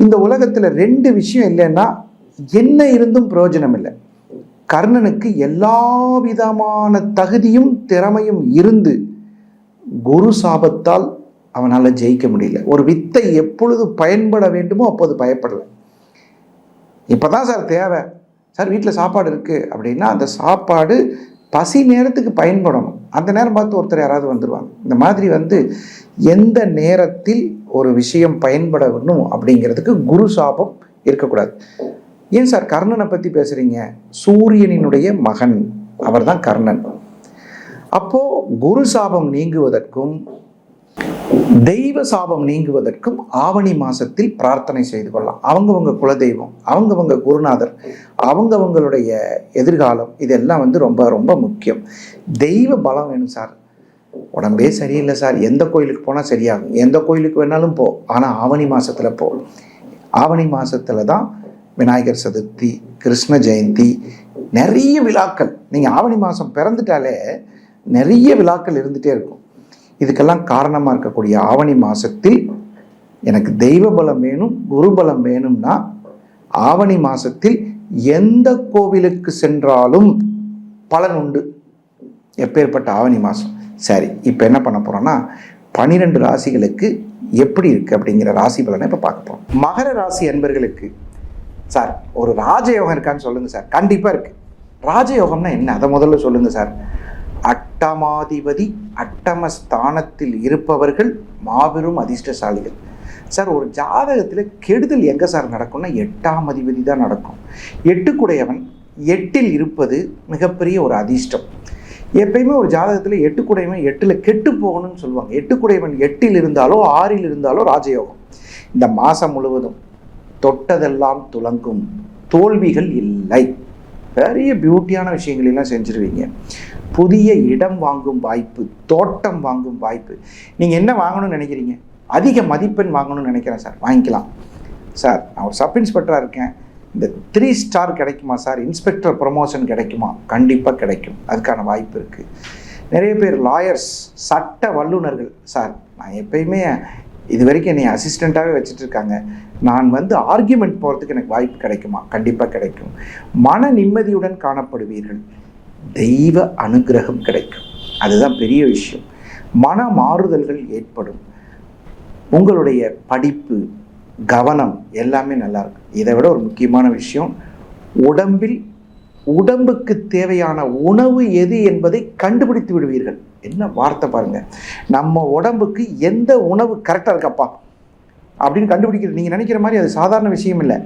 இந்த உலகத்தில் ரெண்டு விஷயம் இல்லைன்னா என்ன இருந்தும் பிரயோஜனம் இல்லை. கர்ணனுக்கு எல்லா விதமான தகுதியும் திறமையும் இருந்து குரு சாபத்தால் அவனால் ஜெயிக்க முடியல. ஒரு வித்தை எப்பொழுது பயன்பட வேண்டுமோ அப்போது பயப்படலை. இப்போ தான் சார் தேவை. சார் வீட்டில் சாப்பாடு இருக்குது அப்படின்னா அந்த சாப்பாடு பசி நேரத்துக்கு பயன்படணும். அந்த நேரம் பார்த்து ஒருத்தர் யாராவது வந்துடுவாங்க இந்த மாதிரி வந்து எந்த நேரத்தில் ஒரு விஷயம் பயன்படணும் அப்படிங்கிறதுக்கு குரு சாபம் இருக்கக்கூடாது. ஏன் சார்? கர்ணனை பற்றி பேசுகிறீங்க சூரியனினுடைய மகன். அவர் தான் கர்ணன். அப்போ குரு சாபம் நீங்குவதற்கும் தெய்வ சாபம் நீங்குவதற்கும் ஆவணி மாசத்தில் பிரார்த்தனை செய்து கொள்ளலாம். அவங்கவங்க குலதெய்வம் அவங்கவங்க குருநாதர் அவங்கவங்களுடைய எதிர்காலம் இதெல்லாம் வந்து ரொம்ப ரொம்ப முக்கியம். தெய்வ பலம் வேணும் சார். உடம்பே சரியில்லை சார். எந்த கோயிலுக்கு போனால் சரியாகும். எந்த கோயிலுக்கு வேணாலும் போ. ஆனால் ஆவணி மாதத்தில் போ. ஆவணி மாதத்தில் தான் விநாயகர் சதுர்த்தி கிருஷ்ண ஜெயந்தி நிறைய விழாக்கள். நீங்கள் ஆவணி மாதம் பிறந்துட்டாலே நிறைய விழாக்கள் இருந்துகிட்டே இருக்கும். இதுக்கெல்லாம் காரணமாக இருக்கக்கூடிய ஆவணி மாதத்தில் எனக்கு தெய்வ பலம் வேணும் குரு பலம் வேணும்னா ஆவணி மாதத்தில் எந்த கோவிலுக்கு சென்றாலும் பலன் உண்டு. எப்பேற்பட்ட ஆவணி மாதம் சரி இப்போ என்ன பண்ண போகிறோன்னா பன்னிரெண்டு ராசிகளுக்கு எப்படி இருக்குது அப்படிங்கிற ராசி பலனை இப்போ பார்க்க போகிறோம் மகர ராசி அன்பர்களுக்கு சார் ஒரு ராஜயோகம் இருக்கான்னு சொல்லுங்கள் சார். கண்டிப்பாக இருக்குது ராஜயோகம்னா என்ன? அதை முதல்ல சொல்லுங்கள் சார். அட்டமாதிபதி அட்டம ஸ்தானத்தில் இருப்பவர்கள் மாபெரும் அதிர்ஷ்டசாலிகள். சார் ஒரு ஜாதகத்தில் கெடுதல் எங்கே சார் நடக்கும்னா எட்டாம் அதிபதி தான் நடக்கும். எட்டுக்குடையவன் எட்டில் இருப்பது மிகப்பெரிய ஒரு அதிர்ஷ்டம். எப்பயுமே ஒரு ஜாதகத்தில் எட்டுக்குடையவன் எட்டில் கெட்டு போகணும்னு சொல்லுவாங்க. எட்டுக்குடையவன் எட்டில் இருந்தாலோ ஆறில் இருந்தாலோ ராஜயோகம். இந்த மாதம் முழுவதும் தொட்டதெல்லாம் துலங்கும். தோல்விகள் இல்லை. பெரிய பியூட்டியான விஷயங்களெல்லாம் செஞ்சுருவீங்க. புதிய இடம் வாங்கும் வாய்ப்பு தோட்டம் வாங்கும் வாய்ப்பு. நீங்கள் என்ன வாங்கணும்னு நினைக்கிறீங்க? அதிக மதிப்பெண் வாங்கணும்னு நினைக்கிறேன் சார். வாங்கிக்கலாம். சார் நான் ஒரு சப் இன்ஸ்பெக்டராக இருக்கேன். இந்த த்ரீ ஸ்டார் கிடைக்குமா சார்? இன்ஸ்பெக்டர் ப்ரொமோஷன் கிடைக்குமா? கண்டிப்பாக கிடைக்கும். அதுக்கான வாய்ப்பு இருக்குது நிறைய பேர் லாயர்ஸ் சட்ட வல்லுநர்கள். சார் நான் எப்பயுமே இது வரைக்கும் என்னை அசிஸ்டண்ட்டாகவே வச்சுட்டு இருக்காங்க. நான் வந்து ஆர்கியூமெண்ட் போகிறதுக்கு எனக்கு வாய்ப்பு கிடைக்குமா? கண்டிப்பாக கிடைக்கும். மன நிம்மதியுடன் காணப்படுவீர்கள். தெய்வ அனுக்கிரகம் கிடைக்கும். அதுதான் பெரிய விஷயம். மன மாறுதல்கள் ஏற்படும். உங்களுடைய படிப்பு கவனம் எல்லாமே நல்லாயிருக்கும் இதை விட ஒரு முக்கியமான விஷயம் உடம்பில் உடம்புக்கு தேவையான உணவு எது என்பதை கண்டுபிடித்து விடுவீர்கள். என்ன வார்த்தை பாருங்கள் நம்ம உடம்புக்கு எந்த உணவு கரெக்டாக இருக்கப்பா? அப்படின்னு கண்டுபிடிக்கிறது. நீங்கள் நினைக்கிற மாதிரி அது சாதாரண விஷயம் இல்லை.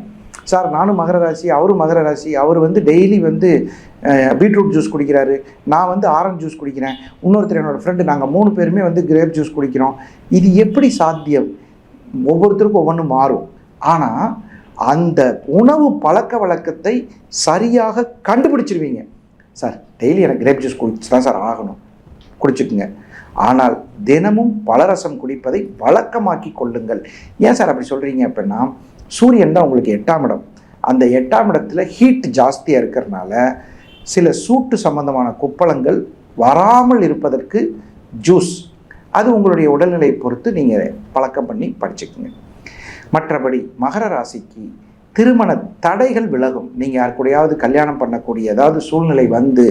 சார் நானும் மகர ராசி அவரும் மகர ராசி. அவர் வந்து டெய்லி வந்து பீட்ரூட் ஜூஸ் குடிக்கிறாரு. நான் வந்து ஆரஞ்சு ஜூஸ் குடிக்கிறேன். இன்னொருத்தர் என்னோடய ஃப்ரெண்டு நாங்கள் மூணு பேருமே வந்து கிரேப் ஜூஸ் குடிக்கிறோம். இது எப்படி சாத்தியம்? ஒவ்வொருத்தருக்கும் ஒவ்வொன்றும் மாறும். ஆனால் அந்த உணவு பழக்க வழக்கத்தை சரியாக கண்டுபிடிச்சிருவீங்க. சார் டெய்லி எனக்கு கிரேப் ஜூஸ் குடிச்சு தான் சார் ஆகணும். குடிச்சுக்குங்க. ஆனால் தினமும் பலரசம் குடிப்பதை வழக்கமாக்கி கொள்ளுங்கள். ஏன் சார் அப்படி சொல்கிறீங்க அப்படின்னா சூரியன் தான் உங்களுக்கு எட்டாம் இடம். அந்த எட்டாம் இடத்துல ஹீட் ஜாஸ்தியாக இருக்கிறனால சில சூட்டு சம்பந்தமான குப்பளங்கள் வராமல் இருப்பதற்கு ஜூஸ் அது உங்களுடைய உடல்நிலையை பொறுத்து நீங்கள் பழக்கம் பண்ணி படிச்சுக்கோங்க. மற்றபடி மகர ராசிக்கு திருமண தடைகள் விலகும். நீங்கள் யார் கல்யாணம் பண்ணக்கூடிய ஏதாவது சூழ்நிலை வந்து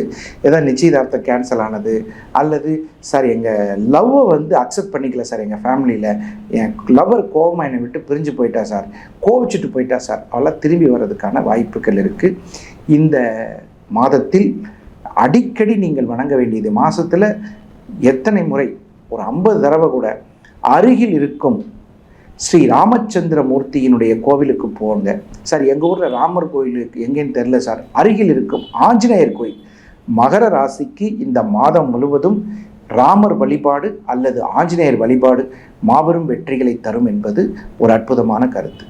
ஏதாவது நிச்சயதார்த்தம் கேன்சல் ஆனது அல்லது சார் எங்கள் லவ்வை வந்து அக்செப்ட் பண்ணிக்கல சார் எங்கள் ஃபேமிலியில் என் லவ்வர் கோபமாக என்னை விட்டு பிரிஞ்சு போயிட்டா சார். கோவிச்சுட்டு போயிட்டா சார். அவெல்லாம் திரும்பி வர்றதுக்கான வாய்ப்புகள் இருக்குது இந்த மாதத்தில் அடிக்கடி நீங்கள் வணங்க வேண்டியது மாதத்தில் எத்தனை முறை? ஒரு ஐம்பது தடவை கூட. அருகில் இருக்கும் ஸ்ரீ ராமச்சந்திர மூர்த்தியினுடைய கோவிலுக்கு போங்க. சார் எங்கள் ஊரில் ராமர் கோயிலுக்கு எங்கேன்னு தெரில சார். அருகில் இருக்கும் ஆஞ்சநேயர் கோயில். மகர ராசிக்கு இந்த மாதம் முழுவதும் ராமர் வழிபாடு அல்லது ஆஞ்சநேயர் வழிபாடு மாபெரும் வெற்றிகளை தரும் என்பது ஒரு அற்புதமான கருத்து.